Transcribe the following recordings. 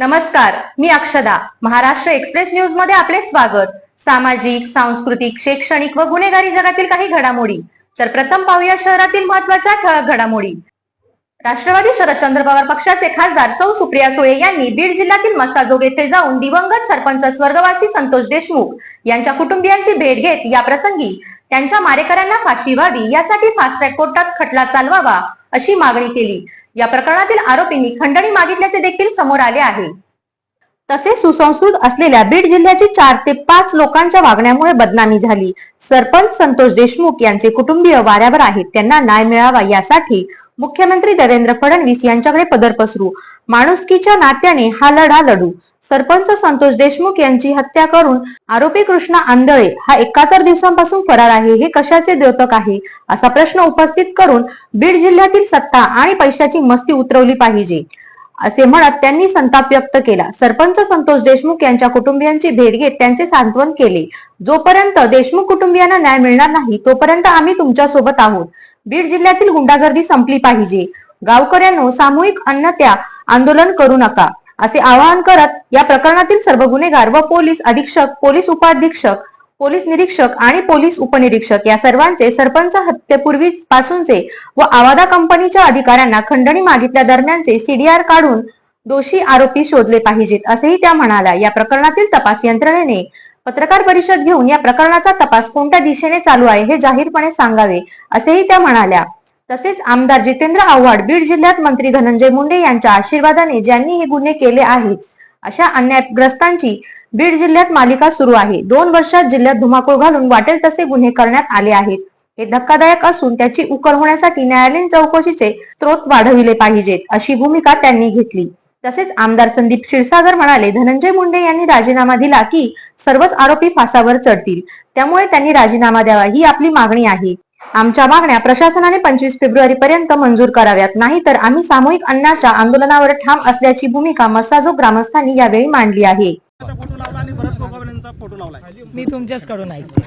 नमस्कार मी अक्षदा. महाराष्ट्र एक्सप्रेस न्यूजमध्ये आपले स्वागत. सामाजिक सांस्कृतिक शैक्षणिक व गुन्हेगारी जगातील काही घडामोडी. तर प्रथम पाहूया शहरातील महत्त्वाच्या ठळक घडामोडी. राष्ट्रवादी शरदचंद्र पवार पक्षाचे खासदार सौ सुप्रिया सुळे यांनी बीड जिल्ह्यातील मसाजोग येथे जाऊन दिवंगत सरपंच स्वर्गवासी संतोष देशमुख यांच्या कुटुंबियांची भेट घेत या प्रसंगी त्यांच्या मारेकऱ्यांना फाशी व्हावी यासाठी फास्ट ट्रॅक कोर्टात खटला चालवावा अशी मागणी केली. या प्रकरणातील आरोपींनी खंडणी मागितल्याचे देखील समोर आले आहे. तसेच सुसंस्कृत असलेल्या बीड जिल्ह्याची चार ते पाच लोकांच्या वागण्यामुळे बदनामी झाली. सरपंच संतोष देशमुख यांचे कुटुंबीय वाऱ्यावर आहेत. त्यांना न्याय मिळावा यासाठी मुख्यमंत्री देवेंद्र फडणवीस यांच्याकडे पदर पसरू. माणुसकीच्या नात्याने हा लढा लढू. सरपंच संतोष देशमुख यांची हत्या करून आरोपी कृष्णा आंधळे हा एकाहत्तर दिवसांपासून फरार आहे. हे कशाचे द्योतक आहे? असा प्रश्न उपस्थित करून बीड जिल्ह्यातील सत्ता आणि पैशाची मस्ती उतरवली पाहिजे. असे म्हणत त्यांनी संताप व्यक्त केला. सरपंच संतोष देशमुख यांच्या कुटुंबियांची भेट घेत त्यांचे सांत्वन केले. जोपर्यंत देशमुख कुटुंबियांना न्याय मिळणार नाही तोपर्यंत आम्ही तुमच्यासोबत आहोत. बीड जिल्ह्यातील गुंडागर्दी संपली पाहिजे. गावकऱ्यांनो सामूहिक अन्नत्या आंदोलन करू नका असे आवाहन करत या प्रकरणातील सर्व गुन्हेगार व पोलीस अधीक्षक पोलीस उपाधीक्षक पोलीस निरीक्षक आणि पोलीस उपनिरीक्षक या सर्वांचे सरपंच हत्येपूर्वी पासूनचे व आवादा कंपनीच्या अधिकाऱ्यांना खंडणी मागितल्या दरम्यानचे सीडीआर काढून दोषी आरोपी शोधले पाहिजेत असेही त्या म्हणाल्या. या प्रकरणातील तपास यंत्रणेने पत्रकार परिषद घेऊन या प्रकरणाचा तपास कोणत्या दिशेने चालू आहे हे जाहीरपणे सांगावे असेही त्या म्हणाल्या. तसेच आमदार जितेंद्र आव्हाड बीड जिल्ह्यात मंत्री धनंजय मुंडे यांच्या आशीर्वादाने ज्यांनी हे गुन्हे केले आहेत अशा अन्यायग्रस्तांची बीड जिल्ह्यात मालिका सुरू आहे. दोन वर्षात जिल्ह्यात धुमाकूळ घालून वाटेल तसे गुन्हे करण्यात आले आहेत. हे धक्कादायक असून त्याची उकल होण्यासाठी न्यायालयीन चौकशीचे स्रोत वाढविले पाहिजेत अशी भूमिका त्यांनी घेतली. तसेच आमदार संदीप क्षीरसागर म्हणाले धनंजय मुंडे यांनी राजीनामा दिला की सर्वच आरोपी फासावर चढतील. त्यामुळे त्यांनी राजीनामा द्यावा ही आपली मागणी आहे. आमच्या मागण्या प्रशासनाने पंचवीस फेब्रुवारी पर्यंत मंजूर कराव्यात. नाही तर आम्ही सामूहिक अन्नाच्या आंदोलनावर ठाम असल्याची भूमिका मसाजो ग्रामस्थांनी यावेळी मांडली आहे. मी तुमच्याचकडून ऐकते.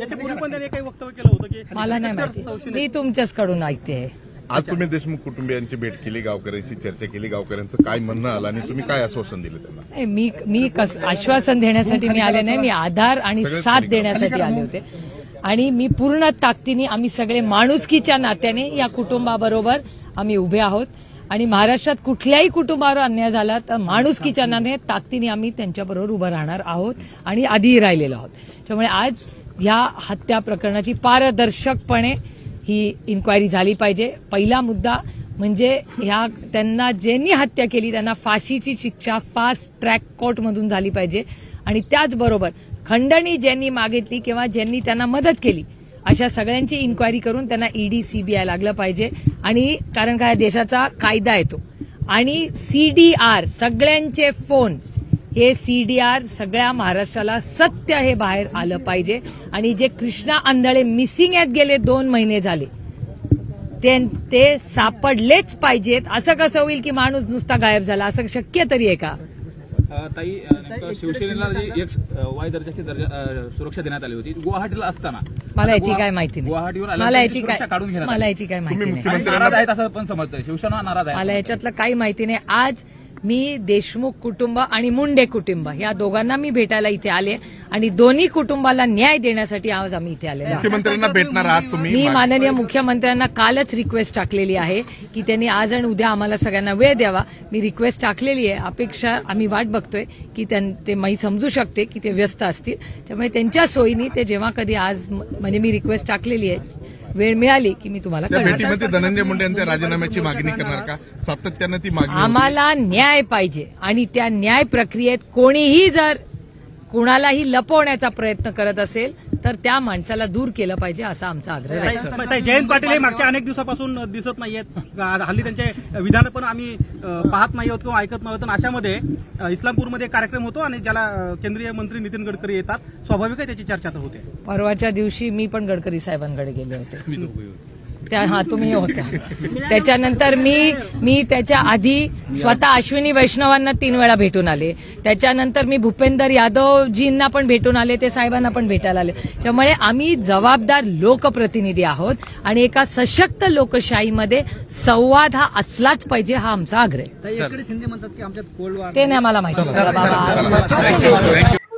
याच्या पूर्वी पण त्याने काही वक्तव्य केलं होतं की मला नाही माहिती. मी तुमच्याचकडून ऐकते. आज तुम्ही देशमुख कुटुंबियांची भेट केली गावकऱ्यांची चर्चा केली गावकऱ्यांचं काय म्हणणं आलं आणि तुम्ही काय आश्वासन दिलं त्यांना? नाही, मी मी कस आश्वासन देण्यासाठी मी आले नाही. मी आधार आणि साथ देण्यासाठी आले होते. आणि मी पूर्ण ताकदीने आम्ही सगळे माणुसकीच्या नात्याने या कुटुंबाबरोबर आम्ही उभे आहोत. आणि महाराष्ट्रात कुठल्याही कुटुंबावर अन्याय झाला तर माणुसकीच्या नात्याने ताकदीने आम्ही त्यांच्याबरोबर उभं राहणार आहोत आणि आधीही राहिलेलो आहोत. त्यामुळे आज ह्या हत्या प्रकरणाची पारदर्शकपणे ही इन्क्वायरी झाली पाहिजे. पहिला मुद्दा म्हणजे ह्या त्यांना ज्यांनी हत्या केली त्यांना फाशीची शिक्षा फास्ट ट्रॅक कोर्टमधून झाली पाहिजे. आणि त्याचबरोबर खंडणी ज्यांनी मागितली किंवा ज्यांनी त्यांना मदत केली अशा सगळ्यांची इन्क्वायरी करून त्यांना ईडी सीबीआय लागलं पाहिजे. आणि कारण काय देशाचा कायदा येतो. आणि सीडीआर सगळ्यांचे फोन हे सीडीआर सगळ्या महाराष्ट्राला सत्य हे बाहेर आलं पाहिजे. आणि जे कृष्णा आंधळे मिसिंग आहेत गेले दोन महिने झाले ते ते सापडलेच पाहिजेत. असं कसं होईल की माणूस नुसता गायब झाला? असं शक्य तरी आहे का? ताई शिवसेनेला जी एक वाय दर्जाची दर्जा सुरक्षा देण्यात आली होती. गुवाहाटीला असताना. मला याची काय माहिती नाही. गुवाहाटीवर मला याची काय काढून घेण्यात मला. याची काय माहिती तुम्ही नाही नाराज आहेत असं पण समजतंय. शिवसेना नाराज आहे मला याच्यातलं काही माहिती नाही. आज मी देशमुख कुटुंब आणि मुंडे कुटुंब या दोघांना मी भेटायला इथे आले आणि दोन्ही कुटुंबाला न्याय देण्यासाठी आज आम्ही इथे आलेलो. मुख्यमंत्र्यांना भेटणार आहात तुम्ही? मी माननीय मुख्यमंत्र्यांना कालच रिक्वेस्ट टाकलेली आहे की त्यांनी आज आणि उद्या आम्हाला सगळ्यांना वेळ द्यावा. मी रिक्वेस्ट टाकलेली आहे. अपेक्षा आम्ही वाट बघतोय की ते मी समजू शकते की ते व्यस्त असतील. त्यामुळे त्यांच्या सोयीनी ते जेव्हा कधी आज म्हणजे मी रिक्वेस्ट टाकलेली आहे वेळ मिळाली की मी तुम्हाला. भेटीमध्ये धनंजय मुंडे यांच्या राजीनाम्याची मागणी करणार का सातत्यानं ती मागणी. आम्हाला न्याय पाहिजे आणि त्या न्याय प्रक्रियेत कोणीही जर कुणालाही लपवण्याचा प्रयत्न करत असेल तर त्या माणसाला दूर केलं पाहिजे असा आमचा आग्रह आहे. ताई- ताई, जयंत पाटील हे मागच्या अनेक दिवसापासून दिसत नाहीयेत. आ- हल्ली त्यांचे विधान पण आम्ही अ, पाहत नाही आहोत किंवा ऐकत नाही आहोत. आणि अशामध्ये अ, इस्लामपूरमध्ये एक कार्यक्रम होतो आणि ज्याला अ, केंद्रीय मंत्री नितीन गडकरी येतात. स्वाभाविक आहे त्याची चर्चा तर होते. परवाच्या दिवशी मी पण गडकरी साहेबांकडे गेले होते. त्या हा तुम्ही होता त्याच्यानंतर मी मी त्याच्या आधी स्वतः अश्विनी वैष्णवांना तीन वेळा भेटून आले. त्याच्यानंतर मी भूपेंदर यादवजींना पण भेटून आले ते साहेबांना पण भेटायला आले. त्यामुळे आम्ही जबाबदार लोकप्रतिनिधी आहोत आणि एका सशक्त लोकशाहीमध्ये संवाद हा असलाच पाहिजे हा आमचा आग्रह आहे. शिंदे म्हणतात की आमच्यात कोल्ड वॉर ते नाही आम्हाला माहिती.